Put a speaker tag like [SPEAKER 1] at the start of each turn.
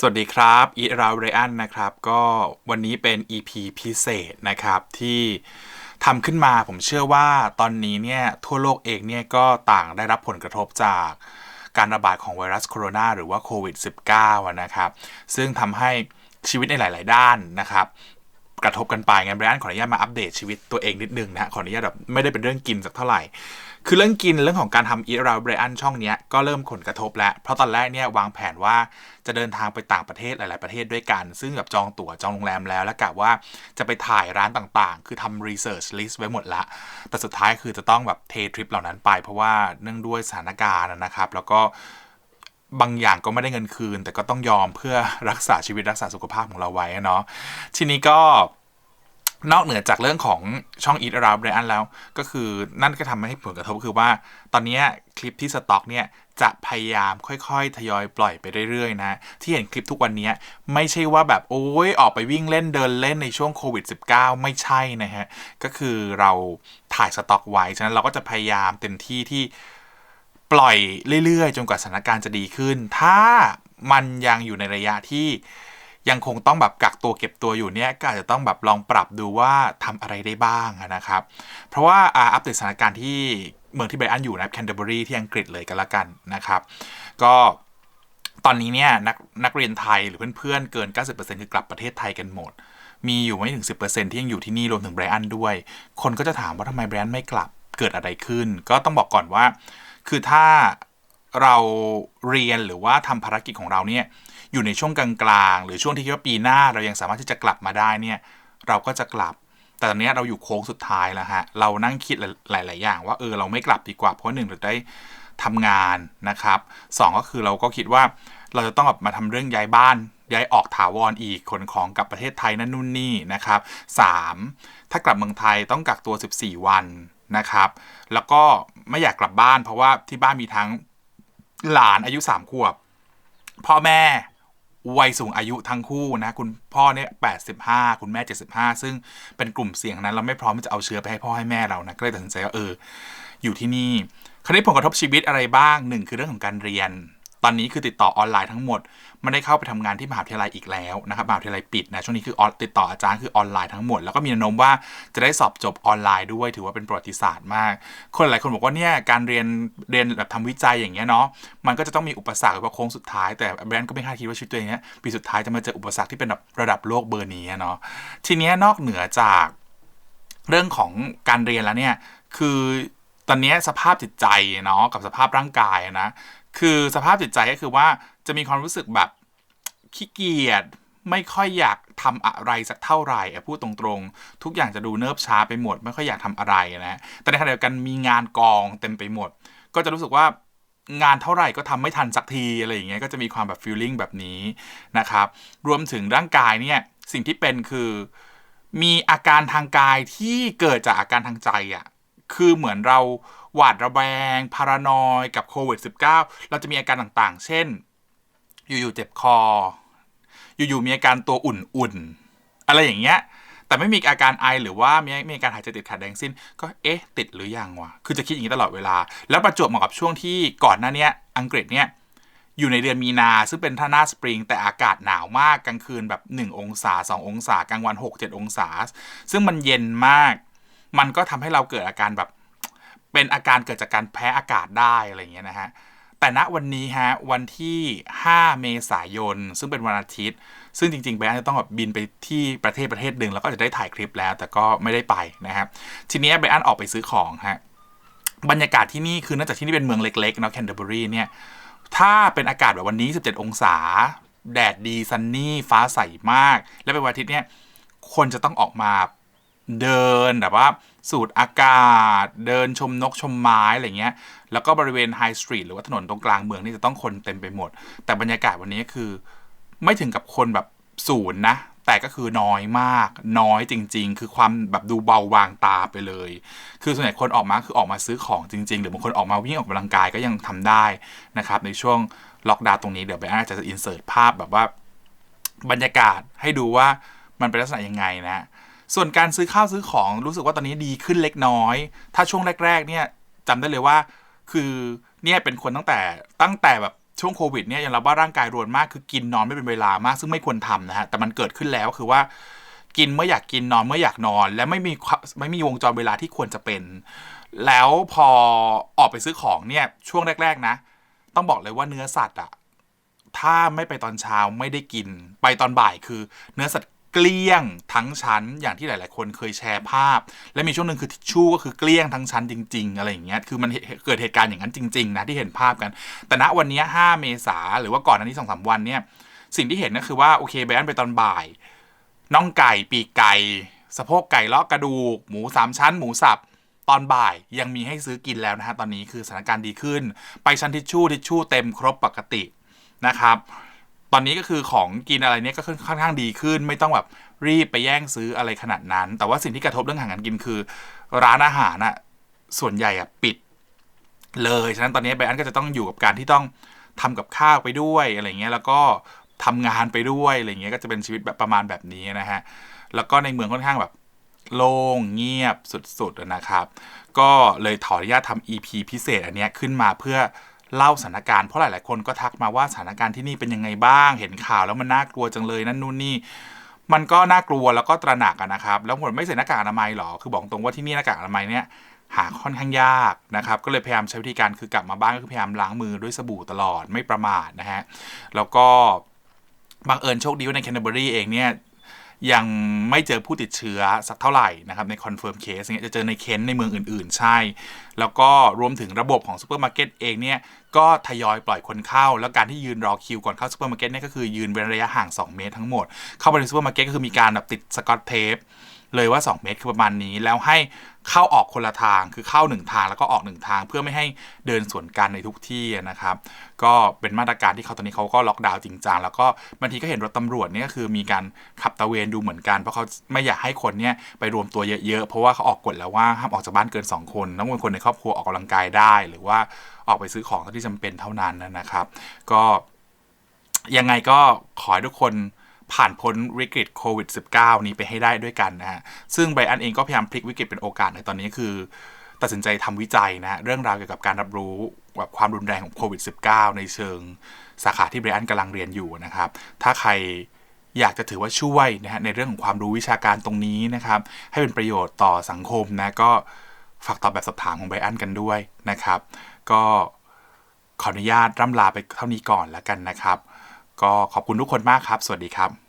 [SPEAKER 1] สวัสดีครับอีราเรอันนะครับ ก็วันนี้เป็น EP พิเศษนะครับที่ทำขึ้นมาผมเชื่อว่าตอนนี้เนี่ยทั่วโลกเองเนี่ยก็ต่างได้รับผลกระทบจากการระบาดของไวรัสโคโรนาหรือว่าโควิด -19 นะครับ ซึ่งทำให้ชีวิตในหลาย ๆ ด้านนะครับกระทบกันไปงั้นไบรอันขออนุญาตมาอัปเดตชีวิตตัวเองนิดนึงนะขออนุญาตแบบไม่ได้เป็นเรื่องกินสักเท่าไหร่ คือเรื่องกินเรื่องของการทำอีราไบรอันช่องนี้ก็เริ่มผลกระทบแล้ว เพราะตอนแรกเนี่ยวางแผนว่าจะเดินทางไปต่างประเทศหลาย ๆ ประเทศด้วยกัน ซึ่งแบบจองตั๋วจองโรงแรมแล้ว แล้วกะว่าจะไปถ่ายร้านต่าง ๆ คือทำรีเสิร์ชลิสต์ไว้หมดละ แต่สุดท้ายคือจะต้องแบบเททริปเหล่านั้นไป เพราะว่าเนื่องด้วยสถานการณ์นะครับ แล้วก็บางอย่างก็ไม่ได้เงินคืน แต่ก็ต้องยอมเพื่อรักษาชีวิตรักษาสุขภาพของเราไว้เนาะทีนี้ก็ นอกเหนือจากเรื่องของช่อง Eat Around Brian แล้ว ก็คือนั่นก็ทำให้ผลกระทบคือว่า ตอนนี้คลิปที่สต็อกเนี่ยจะพยายามค่อยๆ ทยอยปล่อยไปเรื่อยๆ นะ ที่เห็นคลิปทุกวันนี้ไม่ใช่ว่าแบบ โอ้ยออกไปวิ่งเล่นเดินเล่นในช่วงโควิด -19 ไม่ใช่นะฮะ ก็คือเราถ่ายสต็อกไว้ ฉะนั้นเราก็จะพยายามเต็มที่ที่ปล่อยเรื่อยๆ จนกว่าสถานการณ์จะดีขึ้น ถ้ามันยังอยู่ในระยะที่ ยังคงต้องแบบกักตัวเก็บตัวอยู่เนี่ยก็อาจจะต้องแบบลองปรับดูว่าทำอะไรได้บ้างนะครับ เพราะว่าอัปเดตสถานการณ์ที่เมืองที่ไบรอันอยู่นะแคนเทอร์เบอรีที่อังกฤษเลยกันละกันนะครับ ก็ตอนนี้เนี่ยนักนักเรียนไทยหรือเพื่อนๆเกิน 90%คือกลับประเทศไทยกันหมด มีอยู่ไม่ถึง 10%ที่ยังอยู่ที่นี่รวมถึงไบรอันด้วย คนก็จะถามว่าทำไมไบรอันไม่กลับเกิดอะไรขึ้น ก็ต้องบอกก่อนว่า คือถ้า เราเรียนหรือว่าทำภารกิจของเราเนี่ยอยู่ในช่วงกลางๆ หรือช่วงที่คิดว่าปีหน้าเรายังสามารถที่จะกลับมาได้เนี่ยเราก็จะกลับ แต่ตอนนี้เราอยู่โค้งสุดท้ายแล้วฮะเรานั่งคิดหลาย ๆ อย่างว่าเออเราไม่กลับดีกว่าเพราะหนึ่งเราได้ทำงานนะครับสก็คือเราก็คิดว่าเราจะต้องแบบมาทำเรื่องย้ายบ้านย้ายออกถาวรออีกขนของกลับประเทศไทยนั่นนู่นนี่นะครับ 3. ถ้ากลับเมืองไทยต้องกักตัว 14 วันนะครับ แล้วก็ไม่อยากกลับบ้านเพราะว่าที่บ้านมีทั้ง หลานอายุ3ขวบ พ่อแม่วัยสูงอายุทั้งคู่นะ คุณพ่อเนี่ยแปดสิบห้าคุณแม่เจ็ดสิบห้าซึ่งเป็นกลุ่มเสี่ยงนั้น เราไม่พร้อมที่จะเอาเชื้อไปให้พ่อให้แม่เรานะก็เลยตัดสินใจว่าเออ อยู่ที่นี่คราวนี้ผลกระทบชีวิตอะไรบ้างหนึ่งคือเรื่องของการเรียน ตอนนี้คือติดต่อออนไลน์ทั้งหมด ไม่ได้เข้าไปทำงานที่มหาวิทยาลัยอีกแล้วนะครับมหาวิทยาลัยปิดนะช่วงนี้คือติดต่ออาจารย์คือออนไลน์ทั้งหมด แล้วก็มีแนวโน้มว่าจะได้สอบจบออนไลน์ด้วยถือว่าเป็นประวัติศาสตร์มาก คนหลายคนบอกว่าเนี่ยการเรียนเรียนแบบทำวิจัยอย่างเงี้ยเนาะมันก็จะต้องมีอุปสรรคว่าโค้งสุดท้ายแต่แบรนด์ก็ไม่คาดคิดว่าชีวิตตัวเองเนี้ยปีสุดท้ายจะมาเจออุปสรรคที่เป็นแบบระดับโลกเบอร์นี้เนาะทีเนี้ยนอกเหนือจากเรื่องของการเรียนแล้วเนี่ยคือตอนนี้สภาพจิตใจเนาะกับสภาพร่างกายนะ คือสภาพจิตใจก็คือว่าจะมีความรู้สึกแบบขี้เกียจไม่ค่อยอยากทำอะไรสักเท่าไหร่พูดตรงๆ ทุกอย่างจะดูเนิบช้าไปหมด ไม่ค่อยอยากทำอะไรนะแต่ในขณะเดียวกันมีงานกองเต็มไปหมด ก็จะรู้สึกว่างานเท่าไหร่ก็ทำไม่ทันสักทีอะไรอย่างเงี้ยก็จะมีความแบบฟีลลิ่งแบบนี้นะครับรวมถึงร่างกายเนี่ยสิ่งที่เป็นคือมีอาการทางกายที่เกิดจากอาการทางใจอะ่ะคือเหมือนเรา หวาดระแวง พารานอยกับโควิด -19 เราจะมีอาการต่างๆ เช่น อยู่ๆเจ็บคอ อยู่ๆมีอาการตัวอุ่นๆ อะไรอย่างเงี้ย แต่ไม่มีอาการไอหรือว่ามีมีอาการหายใจติดขัดแดงสิ้น ก็เอ๊ะ ติดหรือยังวะ คือจะคิดอย่างนี้ตลอดเวลา แล้วประจวบเหมาะกับช่วงที่ก่อนหน้านี้อังกฤษเนี่ยอยู่ในเดือนมีนา ซึ่งเป็นท่าหน้าสปริง แต่อากาศหนาวมากกลางคืนแบบ 1 องศา 2 องศากลางวัน 6-7 องศา ซึ่งมันเย็นมาก มันก็ทำให้เราเกิดอาการแบบ เป็นอาการเกิดจากการแพ้อากาศได้อะไรเงี้ยนะฮะแต่ณวันนี้ฮะวันที่ 5 เมษายน ซึ่งเป็นวันอาทิตย์ ซึ่งจริงๆแบรนด์จะต้องแบบบินไปที่ประเทศประเทศหนึ่งแล้วก็จะได้ถ่ายคลิปแล้ว แต่ก็ไม่ได้ไปนะครับทีนี้แบรนด์ออกไปซื้อของฮะบรรยากาศที่นี่คือเนื่องจากที่นี่เป็นเมืองเล็กๆเนาะแคนเทอร์เบอรีเนี่ยถ้าเป็นอากาศแบบวันนี้ 17 องศา แดดดีซันนี่ฟ้าใสมาก และเป็นวันอาทิตย์เนี่ยคนจะต้องออกมา เดินแบบว่าสูดอากาศ เดินชมนกชมไม้อะไรเงี้ย แล้วก็บริเวณไฮสตรีทหรือว่าถนนตรงกลางเมืองนี่จะต้องคนเต็มไปหมด แต่บรรยากาศวันนี้คือ ไม่ถึงกับคนแบบศูนย์นะ แต่ก็คือน้อยมาก น้อยจริง ๆ คือความแบบดูเบาวางตาไปเลย คือส่วนใหญ่คนออกมาคือออกมาซื้อของจริง ๆ หรือบางคนออกมาวิ่งออกกำลังกายก็ยังทำได้นะครับ ในช่วงล็อกดาวน์ตรงนี้เดี๋ยวไปอาจจะอินเสิร์ตภาพแบบว่าบรรยากาศให้ดูว่ามันเป็นลักษณะยังไงนะ ส่วนการซื้อข้าวซื้อของรู้สึกว่าตอนนี้ดีขึ้นเล็กน้อย ถ้าช่วงแรก ๆ เนี่ยจำได้เลยว่า คือเนี่ยเป็นคนตั้งแต่ตั้งแต่แบบช่วงโควิดเนี่ยยังรับว่าร่างกายรวนมากคือกินนอนไม่เป็นเวลามาก ซึ่งไม่ควรทำนะฮะแต่มันเกิดขึ้นแล้วคือว่ากินเมื่ออยากกินนอนเมื่ออยากนอน และไม่มีไม่มีวงจรเวลาที่ควรจะเป็น แล้วพอออกไปซื้อของเนี่ยช่วงแรก ๆ นะ ต้องบอกเลยว่าเนื้อสัตว์อะถ้าไม่ไปตอนเช้าไม่ได้กิน ไปตอนบ่ายคือเนื้อสัตว์ เกลี้ยงทั้งชั้น อย่างที่หลาย ๆ คนเคยแชร์ภาพ และมีช่วงหนึ่งคือทิชชู่ก็คือเกลี้ยงทั้งชั้นจริง ๆ อะไรอย่างเงี้ยคือมันเกิดเหตุการณ์อย่างนั้นจริง ๆ นะที่เห็นภาพกัน แต่ณวันนี้ 5 เมษาหรือว่าก่อนอันนี้สองสาวันเนี่ยสิ่งที่เห็นก็คือว่าโอเคแบนไปตอนบ่ายน่องไก่ปีกไก่สะโพกไก่เลาะกระดูก หมูสามชั้น หมูสับตอนบ่ายยังมีให้ซื้อกินแล้วนะฮะตอนนี้คือสถานการณ์ดีขึ้น ไปชั้นทิชชู่ทิชชู่เต็มครบปกตินะครับ ตอนนี้ก็คือของกินอะไรเนี้ยก็ค่อนข้างดีขึ้น ไม่ต้องแบบรีบไปแย่งซื้ออะไรขนาดนั้น แต่ว่าสิ่งที่กระทบเรื่องอาหารการกินคือ ร้านอาหารอะส่วนใหญ่อะปิด เลยฉะนั้นตอนนี้ไบอันก็จะต้องอยู่กับการที่ต้องทำกับข้าวไปด้วยอะไรเงี้ยแล้วก็ทำงานไปด้วยอะไรเงี้ยก็จะเป็นชีวิตแบบประมาณแบบนี้นะฮะแล้วก็ในเมืองค่อนข้างแบบโล่งเงียบสุดๆนะครับ ก็เลยขออนุญาตทำ EP พิเศษอันนี้ขึ้นมาเพื่อ เล่าสถานการณ์เพราะหลาย ๆ คนก็ทักมาว่าสถานการณ์ที่นี่เป็นยังไงบ้าง เห็นข่าวแล้วมันน่ากลัวจังเลยนั่นนู่นนี่มันก็น่ากลัวแล้วก็ตระหนักนะครับแล้วผมไม่ใส่หน้ากากอนามัยหรอคือบอกตรงว่าที่นี่หน้ากากอนามัยเนี่ยหาค่อนข้างยากนะครับก็เลยพยายามใช้วิธีการคือกลับมาบ้านก็คือพยายามล้างมือด้วยสบู่ตลอดไม่ประมาทนะฮะแล้วก็บังเอิญโชคดีว่าในแคนเทอร์เบอรี่เองเนี่ย ยังไม่เจอผู้ติดเชื้อสักเท่าไหร่นะครับในคอนเฟิร์มเคสเนี่ยจะเจอในเค้นในเมืองอื่น ๆ ใช่ แล้วก็รวมถึงระบบของซูเปอร์มาร์เก็ตเองเนี่ยก็ทยอยปล่อยคนเข้า แล้วการที่ยืนรอคิวก่อนเข้าซูเปอร์มาร์เก็ตเนี่ยก็คือยืนเว้นระยะห่าง 2 เมตรทั้งหมด เข้าไปในซูเปอร์มาร์เก็ตก็คือมีการแบบติดสกอตเทป เลยว่า 2 เมตรคือประมาณนี้ แล้วให้เข้าออกคนละทางคือเข้า 1 ทางแล้วก็ออก 1 ทาง เพื่อไม่ให้เดินสวนกันในทุกที่นะครับ ก็เป็นมาตรการที่เขาตอนนี้เขาก็ล็อกดาวน์จริงจังแล้วก็บางทีก็เห็นรถตำรวจเนี่ยก็คือมีการขับตะเวนดูเหมือนกันเพราะเขาไม่อยากให้คนเนี่ยไปรวมตัวเยอะๆเพราะว่าเขาออกกฎแล้วว่าห้ามออกจากบ้านเกิน 2 คนต้องเป็นคนในครอบครัวออกกำลังกายได้ หรือว่าออกไปซื้อของที่จำเป็นเท่านั้นนะครับ ก็ยังไงก็ขอให้ทุกคน ผ่านพ้นวิกฤตโควิด -19 นี้ไปให้ได้ด้วยกันนะฮะ ซึ่งไบอันเองก็พยายามพลิกวิกฤตเป็นโอกาสในตอนนี้คือ ตัดสินใจทำวิจัยนะ เรื่องราวเกี่ยวกับการรับรู้แบบความรุนแรงของโควิด -19 ในเชิงสาขาที่ไบอันกำลังเรียนอยู่นะครับ ถ้าใครอยากจะถือว่าช่วยนะฮะในเรื่องของความรู้วิชาการตรงนี้นะครับ ให้เป็นประโยชน์ต่อสังคมนะก็ฝากตอบแบบสอบถามของไบอันกันด้วยนะครับ ก็ขออนุญาตร่ำลาไปเท่านี้ก่อนแล้วกันนะครับ ก็ขอบคุณทุกคนมากครับ สวัสดีครับ